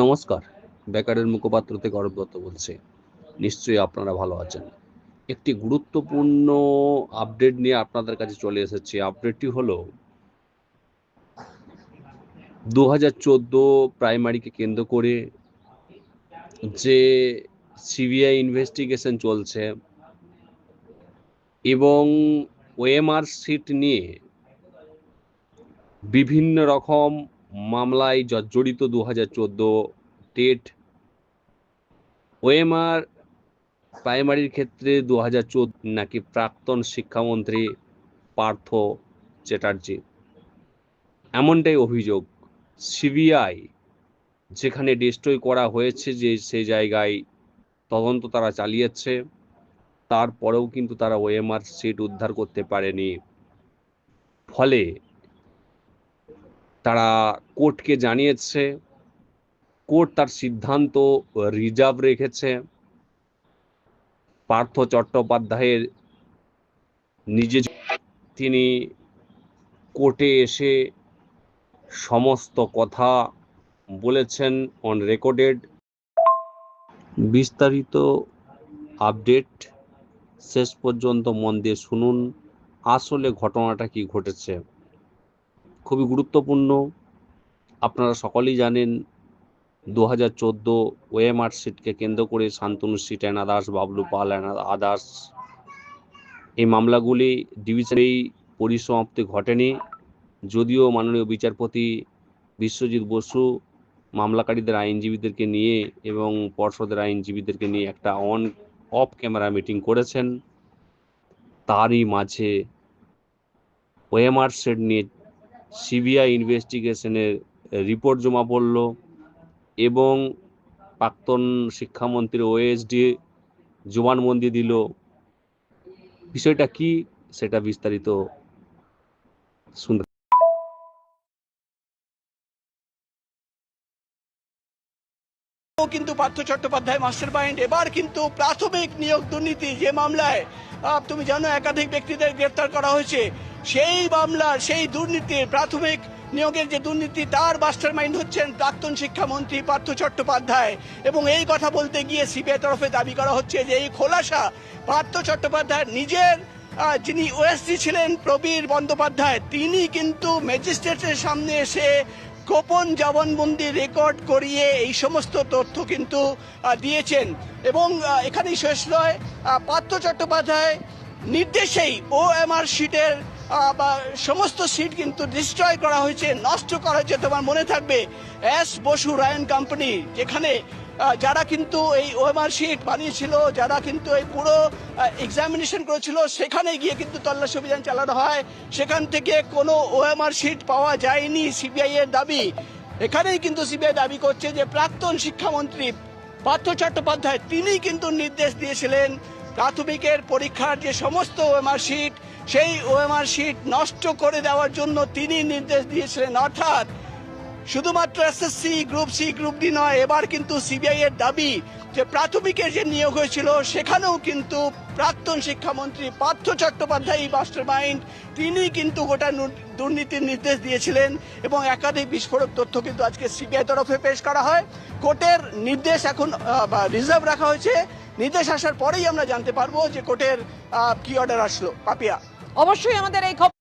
নমস্কার, বেকারের মুখপাত্র থেকে অরব্রত বলছে। নিশ্চয়ই আপনারা ভালো আছেন। একটি গুরুত্বপূর্ণ আপডেট নিয়ে আপনাদের কাছে চলে এসেছি। আপডেটটি হলো দু হাজার চোদ্দ প্রাইমারিকে কেন্দ্র করে যে সিবিআই ইনভেস্টিগেশন চলছে এবং ওএমআর সিট নিয়ে বিভিন্ন রকম মামলায় জর্জরিত দু হাজার চোদ্দ টেট ওএমআর প্রাইমারির ক্ষেত্রে দু হাজার চোদ্দ নাকি প্রাক্তন শিক্ষামন্ত্রী পার্থ চ্যাটার্জি। এমনটাই অভিযোগ সিবিআই, যেখানে ডিস্ট্রয় করা হয়েছে যে সেই জায়গায় তদন্ত তারা চালিয়েছে। তারপরেও কিন্তু তারা ওএমআর সিট উদ্ধার করতে পারেনি। ফলে তারা কোর্টকে জানিয়েছে। কোর্ট তার সিদ্ধান্ত রিজার্ভ রেখেছে। পার্থ চট্টোপাধ্যায়ের নিজে তিনি কোর্টে এসে সমস্ত কথা বলেছেন অন রেকর্ডেড বিস্তারিত আপডেট শেষ পর্যন্ত মন দিয়ে শুনুন। আসলে ঘটনাটা কি ঘটেছে? খুবই গুরুত্বপূর্ণ। আপনারা সকলেই জানেন দু হাজার চোদ্দ ওএমআর সিটকে কেন্দ্র করে Shantanu seat others Bablu Pal and others এই মামলাগুলি ডিভিশনেই পরিসমাপ্তি ঘটেনি। যদিও মাননীয় বিচারপতি বিশ্বজিৎ বসু মামলাকারীদের আইনজীবীদেরকে নিয়ে এবং পর্ষদের আইনজীবীদেরকে নিয়ে একটা অন, অফ ক্যামেরা মিটিং করেছেন। তারই মাঝে ওএমআর সেট নিয়ে সিবিআই ইনভেস্টিগেশনের রিপোর্ট জমা পড়ল এবং প্রাক্তন শিক্ষামন্ত্রী ওএসডি জবানবন্দি দিল। বিষয়টা কি সেটা বিস্তারিত শুনতে কিন্তু পার্থ চট্টোপাধ্যায় মাস্টার মাইন্ড এবার কিন্তু প্রাথমিক নিয়োগ দুর্নীতি যে মামলায় তুমি জানো একাধিক ব্যক্তিদের গ্রেফতার করা হয়েছে। সেই মামলার সেই দুর্নীতির প্রাথমিক নিয়োগের যে দুর্নীতি তার মাস্টার মাইন্ড হচ্ছেন প্রাক্তন শিক্ষামন্ত্রী পার্থ চট্টোপাধ্যায়। এবং এই কথা বলতে গিয়ে সিবিআই তরফে দাবি করা হচ্ছে যে এই খোলাসা পার্থ চট্টোপাধ্যায় নিজের যিনি ওএসডি ছিলেন প্রবীর বন্দ্যোপাধ্যায় তিনি কিন্তু ম্যাজিস্ট্রেটের সামনে এসে গোপন জবানবন্দি রেকর্ড করিয়ে এই সমস্ত তথ্য কিন্তু দিয়েছেন। এবং এখানেই শেষ নয় পার্থ চট্টোপাধ্যায় নির্দেশেই ও এমআর শিটের আহ, বা সমস্ত সিট কিন্তু ডিস্ট্রয় করা হয়েছে, নষ্ট করা হয়েছে। তোমার মনে থাকবে এস বসু রায়ন কোম্পানি যেখানে যারা কিন্তু এই ওএমআর শিট বানিয়েছিল, যারা কিন্তু এই পুরো এক্সামিনেশন করেছিল, সেখানে গিয়ে কিন্তু তল্লাশি অভিযান চালানো হয়। সেখান থেকে কোনো ওএমআর শিট পাওয়া যায়নি সিবিআই এর দাবি। এখানেই কিন্তু সিবিআই দাবি করছে যে প্রাক্তন শিক্ষামন্ত্রী পার্থ চট্টোপাধ্যায় তিনি কিন্তু নির্দেশ দিয়েছিলেন প্রাথমিকের পরীক্ষার যে সমস্ত ওএমআর শিট সেই ওএমআর শিট নষ্ট করে দেওয়ার জন্য তিনি নির্দেশ দিয়েছিলেন। অর্থাৎ শুধুমাত্র SSC group C group D নয়, এবার কিন্তু সিবিআই এর দাবি যে প্রাথমিকের যে নিয়োগ হয়েছিল, সেখানেও কিন্তু প্রাক্তন শিক্ষামন্ত্রী পার্থ চট্টোপাধ্যায় মাস্টার মাইন্ড তিনি কিন্তু গোটা দুর্নীতির নির্দেশ দিয়েছিলেন এবং একাধিক বিস্ফোরক তথ্য কিন্তু আজকে সিবিআই তরফে পেশ করা হয়। কোর্টের নির্দেশ এখন রিজার্ভ রাখা হয়েছে। নির্দেশ আসার পরেই আমরা জানতে পারব যে কোর্টের কি অর্ডার আসলো। পাপিয়া। অবশ্যই আমাদের এই খবর